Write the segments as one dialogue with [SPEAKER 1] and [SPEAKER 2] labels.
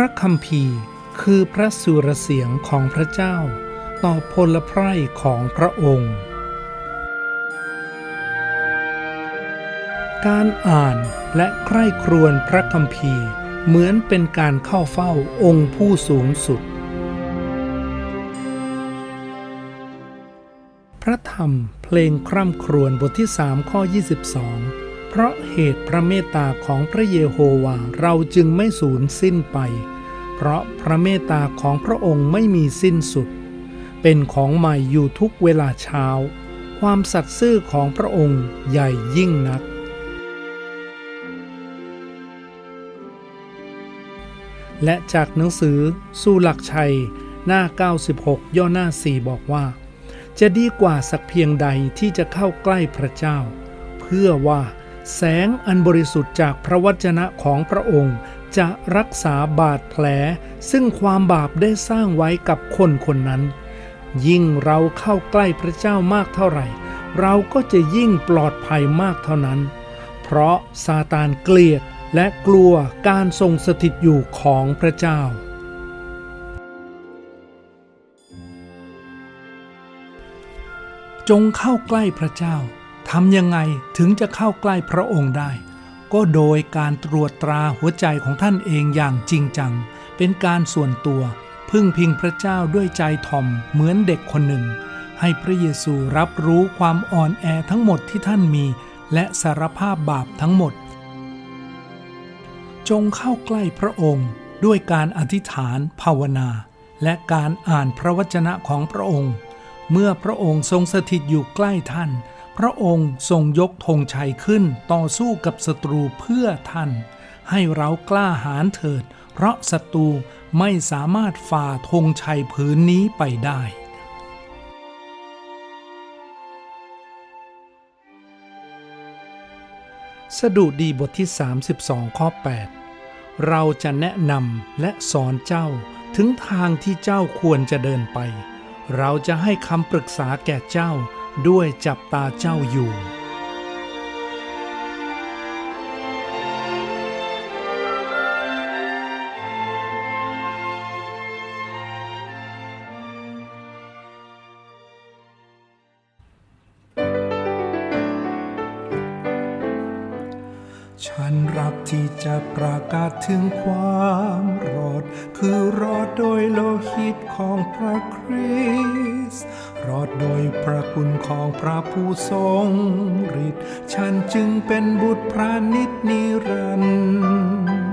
[SPEAKER 1] ระคัมภีร์คือพระสุรเสียงของพระเจ้า ต่อพลไพร่ของพระองค์ การอ่านและใคร่ครวญพระคัมภีร์เหมือนเป็นการเข้าเฝ้าองค์ผู้สูงสุด พระธรรมเพลงคร่ำครวญบทที่ 3 ข้อ 22 เพราะเหตุพระเมตตาของพระเยโฮวาเราจึงไม่สูญสิ้นไป เพราะพระเมตตาของพระองค์ไม่มีสิ้นสุด เป็นของใหม่อยู่ทุกเวลาเช้า ความสัตย์ซื่อของพระองค์ใหญ่ยิ่งนัก และจากหนังสือสู้หลักชัย หน้า 96 ย่อหน้า 4 บอกว่า จะดีกว่าสักเพียงใดที่จะเข้าใกล้พระเจ้า เพื่อว่า แสงอันบริสุทธิ์จากพระวจนะของพระองค์ จะรักษาบาดแผล ซึ่งความบาปได้สร้างไว้กับคนคนนั้น ยิ่งเราเข้าใกล้พระเจ้ามากเท่าไหร่ เราก็จะยิ่งปลอดภัยมากเท่านั้น เพราะซาตานเกลียดและกลัวการทรงสถิตอยู่ของพระเจ้า จงเข้าใกล้พระเจ้า ทำยังไงถึงจะเข้าใกล้พระองค์ได้ ก็โดยการตรวจตราหัวใจของท่านเองอย่างจริงจัง เป็นการส่วนตัว พึ่งพิงพระเจ้าด้วยใจถ่อมเหมือนเด็กคนหนึ่ง ให้พระเยซูรับรู้ความอ่อนแอทั้งหมดที่ท่านมี และสารภาพบาปทั้งหมด จงเข้าใกล้พระองค์ด้วยการอธิษฐานภาวนา และการอ่านพระวจนะของพระองค์ เมื่อพระองค์ทรงสถิตอยู่ใกล้ท่าน พระองค์ทรงยกธงชัยขึ้นต่อสู้กับศัตรูเพื่อท่าน ให้เรากล้าหาญเถิด เพราะศัตรูไม่สามารถฝ่าธงชัยผืนนี้ไปได้สดุดีบทที่ 32 ข้อ 8 เราจะแนะนำและสอนเจ้าถึงทางที่เจ้าควรจะเดินไป เราจะให้คำปรึกษาแก่เจ้า ด้วยจับตาเจ้าอยู่ ฉันรักที่จะประกาศถึงความรอด คือรอดโดยโลหิตของพระคริสต์ รอดโดยพระคุณของพระผู้ทรงฤทธิ์ฉันจึงเป็นบุตรพระนิจนิรันดร์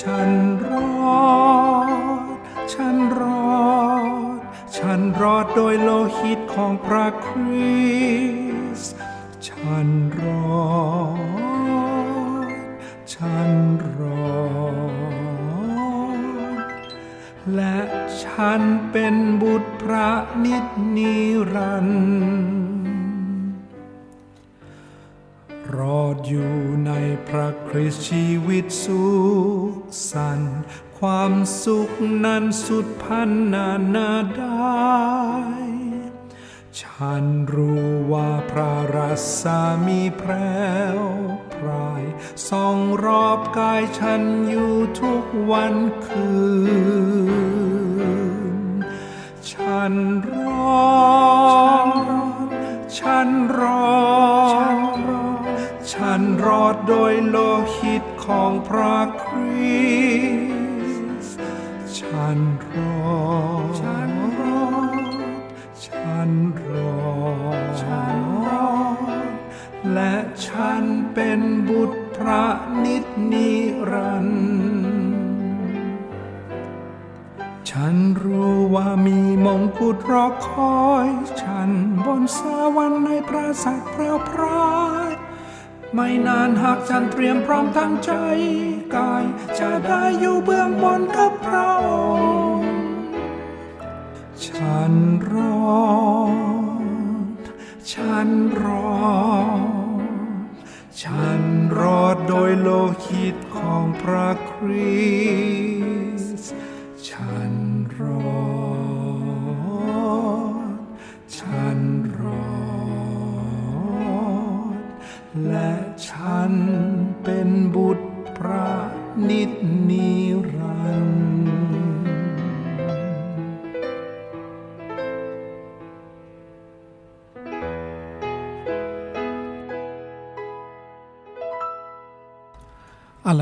[SPEAKER 1] ฉันรอด ฉันรอด ฉันรอดโดยโลหิตของพระคริสต์ฉันรอด ฉันรอด และฉันเป็นบุตรพระนิจนิรันดร์รอดอยู่ในพระคริสต์ชีวิตสุขสันต์ความสุขนั้นสุดพันนานาได้ ฉันรู้ว่าพระรัศมีแพรว ส่องรอบกายฉันอยู่ทุกวันคืน ฉันรอดฉันรอดฉันรอดโดยโลหิตของพระคริสต์ฉันรอดฉันรอดฉันรอดฉันรอและฉันเป็นบุตร ระนิจนิรันดร์ฉันรู้ว่ามีมงกุฎรอคอย ฉันบนสวรรค์ในปราสาทแพรวพรายไม่นานหากฉันเตรียมพร้อมทั้งใจกาย จะได้อยู่เบื้องบนกับพระองค์ฉันรอ ฉันรอ ฉันรอดโดยโลหิตของพระคริสต์ฉันรอด ฉันรอด และฉันเป็นบุตรพระนิจนิรันดร์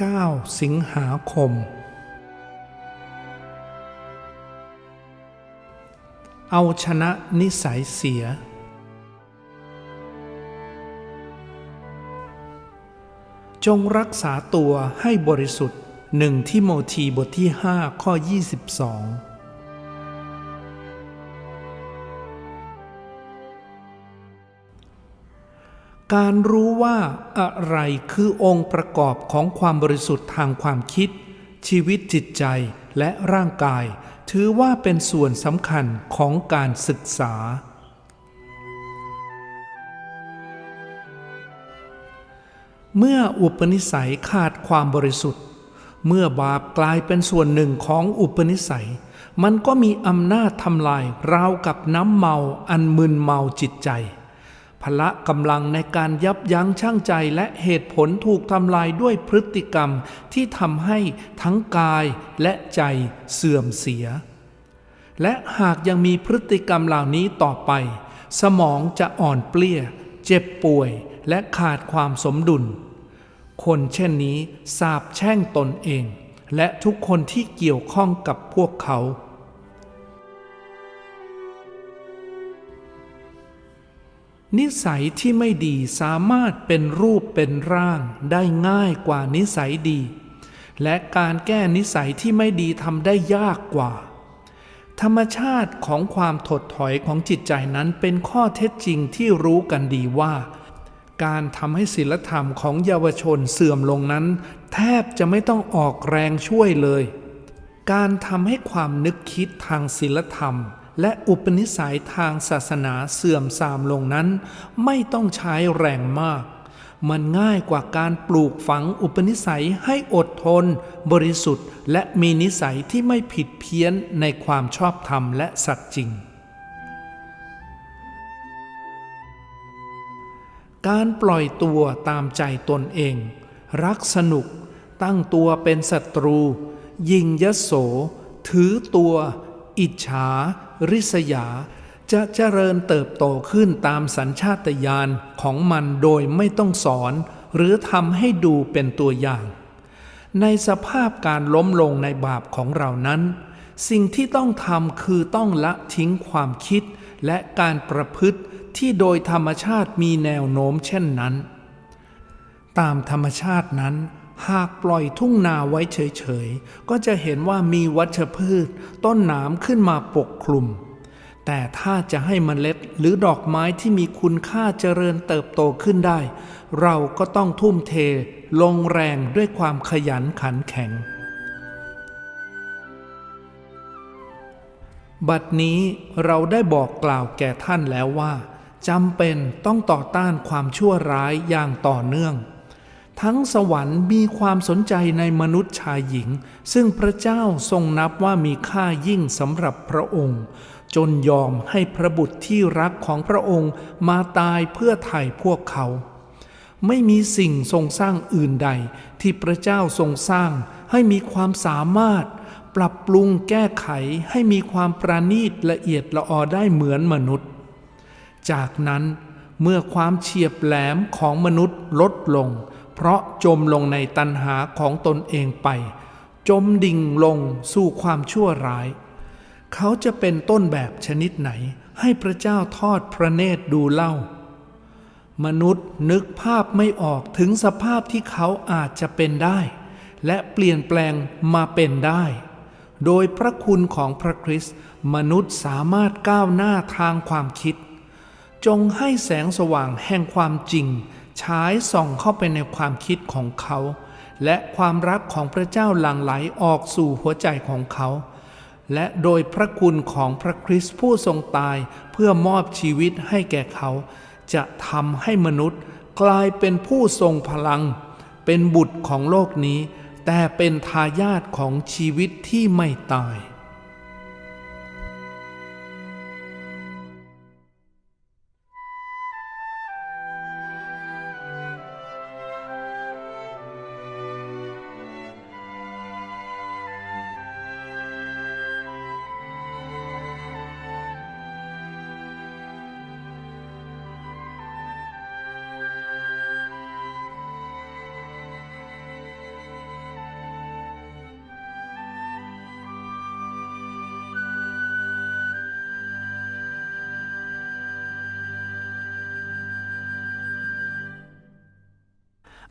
[SPEAKER 2] 9 สิงหาคม เอาชนะนิสัยเสีย จงรักษาตัวให้บริสุทธิ์หนึ่งที่โมธีบทที่ 5 ข้อ 22 การรู้ว่าอะไรคือองค์ประกอบของความบริสุทธิ์ทางความคิด ชีวิตจิตใจและร่างกาย ถือว่าเป็นส่วนสำคัญของการศึกษา เมื่ออุปนิสัยขาดความบริสุทธิ์ เมื่อบาปกลายเป็นส่วนหนึ่งของอุปนิสัย มันก็มีอำนาจทำลายราวกับน้ำเมาอันมึนเมาจิตใจ พละกำลังในการยับยั้งชั่งใจและเหตุผลถูกทำลายด้วยพฤติกรรมที่ทำให้ทั้งกายและใจเสื่อมเสีย และหากยังมีพฤติกรรมเหล่านี้ต่อไป สมองจะอ่อนเปลี้ย เจ็บป่วยและขาดความสมดุล คนเช่นนี้สาบแช่งตนเอง และทุกคนที่เกี่ยวข้องกับพวกเขา นิสัยที่ไม่ดีสามารถเป็นรูปเป็นร่างได้ง่ายกว่านิสัยดี และการแก้นิสัยที่ไม่ดีทำได้ยากกว่า ธรรมชาติของความถดถอยของจิตใจนั้นเป็นข้อเท็จจริงที่รู้กันดีว่า การทำให้ศีลธรรมของเยาวชนเสื่อมลงนั้น แทบจะไม่ต้องออกแรงช่วยเลย การทำให้ความนึกคิดทางศีลธรรม และอุปนิสัยทางศาสนาเสื่อมทรามลงนั้น ไม่ต้องใช้แรงมาก มันง่ายกว่าการปลูกฝังอุปนิสัยให้อดทน บริสุทธิ์ และมีนิสัยที่ไม่ผิดเพี้ยนในความชอบธรรมและสัตย์จริงการปล่อยตัวตามใจตนเอง รักสนุก ตั้งตัวเป็นศัตรู ยิงยโส ถือตัว อิจฉา ริษยา จะเจริญเติบโตขึ้นตามสัญชาตญาณของมันโดยไม่ต้องสอน หรือทำให้ดูเป็นตัวอย่าง ในสภาพการล้มลงในบาปของเรานั้น สิ่งที่ต้องทำคือต้องละทิ้งความคิดและการประพฤติที่โดยธรรมชาติมีแนวโน้มเช่นนั้น ตามธรรมชาตินั้น หากปล่อยทุ่งนาไว้เฉยๆ ก็จะเห็นว่ามีวัชพืช ต้นหนามขึ้นมาปกคลุม แต่ถ้าจะให้มเมล็ดหรือดอกไม้ที่มีคุณค่าเจริญเติบโตขึ้นได้ เราก็ต้องทุ่มเท ลงแรงด้วยความขยันขันแข็ง บัดนี้เราได้บอกกล่าวแก่ท่านแล้วว่าจำเป็นต้องต่อต้านความชั่วร้ายอย่างต่อเนื่อง ทั้งสวรรค์มีความสนใจในมนุษย์ชายหญิง ซึ่งพระเจ้าทรงนับว่ามีค่ายิ่งสำหรับพระองค์ จนยอมให้พระบุตรที่รักของพระองค์มาตายเพื่อไถ่พวกเขา ไม่มีสิ่งทรงสร้างอื่นใด ที่พระเจ้าทรงสร้างให้มีความสามารถ ปรับปรุงแก้ไขให้มีความประณีตละเอียดละออได้เหมือนมนุษย์ จากนั้นเมื่อความเฉียบแหลมของมนุษย์ลดลง เพราะจมลงในตัณหาของตนเองไป จมดิ่งลงสู่ความชั่วร้าย เขาจะเป็นต้นแบบชนิดไหน ให้พระเจ้าทอดพระเนตรดูเล่า มนุษย์นึกภาพไม่ออกถึงสภาพที่เขาอาจจะเป็นได้ และเปลี่ยนแปลงมาเป็นได้ โดยพระคุณของพระคริสต์มนุษย์สามารถก้าวหน้าทางความคิด จงให้แสงสว่างแห่งความจริง ฉายส่องเข้าไปในความคิดของเขา และความรักของพระเจ้าหลั่งไหลออกสู่หัวใจของเขา และโดยพระคุณของพระคริสต์ผู้ทรงตายเพื่อมอบชีวิตให้แก่เขา จะทำให้มนุษย์กลายเป็นผู้ทรงพลัง เป็นบุตรของโลกนี้ แต่เป็นทายาทของชีวิตที่ไม่ตาย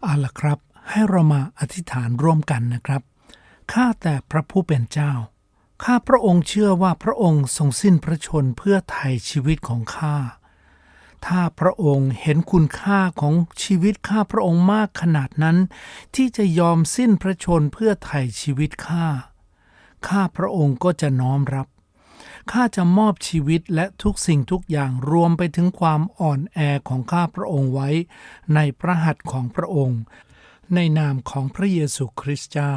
[SPEAKER 2] เอาละครับ ให้เรามาอธิษฐานร่วมกันนะครับข้าแต่พระผู้เป็นเจ้า ข้าพระองค์เชื่อว่าพระองค์ทรงสิ้นพระชนเพื่อไถ่ชีวิตของข้า ถ้าพระองค์เห็นคุณค่าของชีวิตข้าพระองค์มากขนาดนั้น ที่จะยอมสิ้นพระชนเพื่อไถ่ชีวิตข้า ข้าพระองค์ก็จะน้อมรับ ข้าจะมอบชีวิตและทุกสิ่งทุกอย่างรวมไปถึงความอ่อนแอของข้าพระองค์ไว้ ในพระหัตถ์ของพระองค์ ในนามของพระเยซูคริสต์เจ้า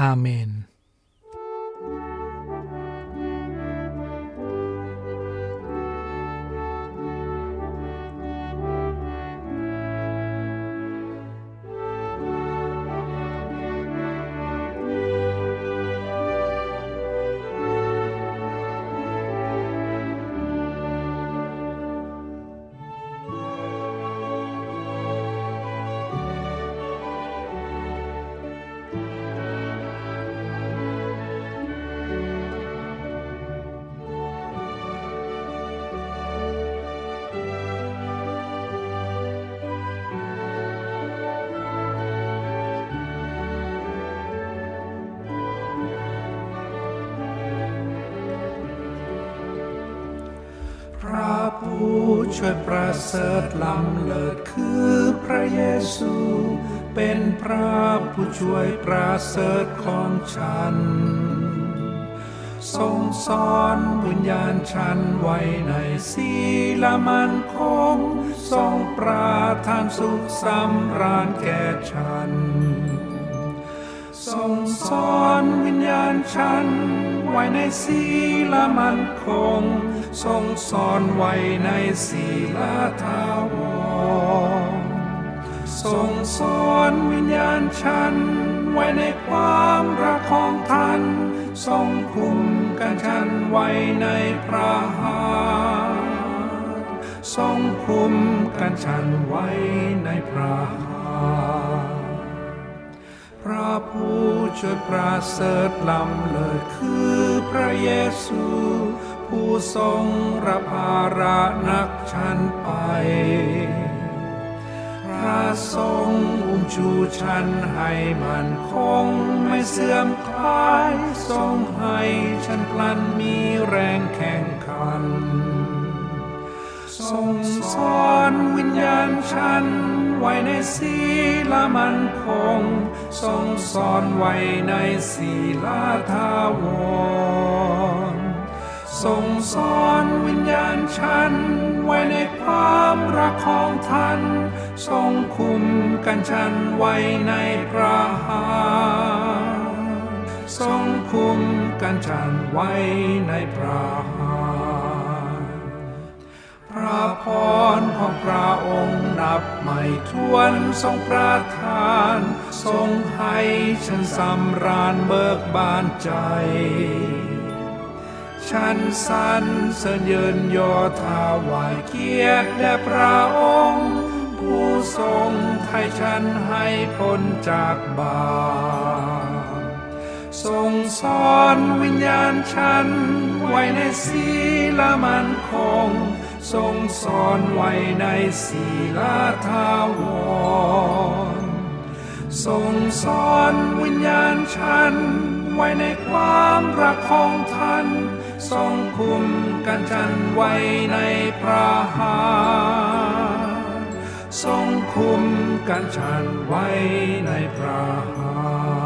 [SPEAKER 2] อาเมน
[SPEAKER 1] ผู้ช่วยประเสริฐล้ำเลิศคือพระเยซู เป็นพระผู้ช่วยประเสริฐของฉัน ทรงสอนวิญญาณฉันไว้ในศีลมันคง ทรงประทานสุขสำราญแก่ฉัน ทรงสอนวิญญาณฉัน ไว้ในศีลมันคง ทรงสอนไว้ในศีลทาวรทรงสอนวิญญาณฉัน ไว้ในความรักของท่านทรงคุมกันฉันไว้ในพระหัตทรงคุมกันฉันไว้ในพระหัต พระผู้ช่วยประเสริฐล้ำเลิศคือพระเยซู ผู้ทรงรับภาระนักฉันไป พระทรงอุ้มชูฉันให้มันคงไม่เสื่อมคลาย ทรงให้ฉันพลันมีแรงแข่งขัน ทรงสอนวิญญาณฉัน ไว้ในศีลมันคง ทรงสอนไว้ในศีลทาวรททรงสอนวิญญาณฉัน ไว้ในความรักของท่าน ทรงคุมกันฉันไว้ในพระหัตถ์ทรงคุมกันฉันไว้ในพระห ระพรของพระองค์นับไม่ถ้วนทรงประทาน ทรงให้ฉันสำราญเบิกบานใจ ฉันสรรเสริญเยินยอถาวายเกียรติแด่พระองค์ ผู้ทรงไถ่ฉันให้พ้นจากบาปทรงสอนวิญญาณฉัน ไว้ในศีลมันคง ทรงสอนไว้ในศีลทาวร ทรงสอนวิญญาณฉัน ไว้ในความรักของท่าน ทรงคุมกันฉันไว้ในพระหัตถ์ทรงคุมกันฉันไว้ในพระหัตถ์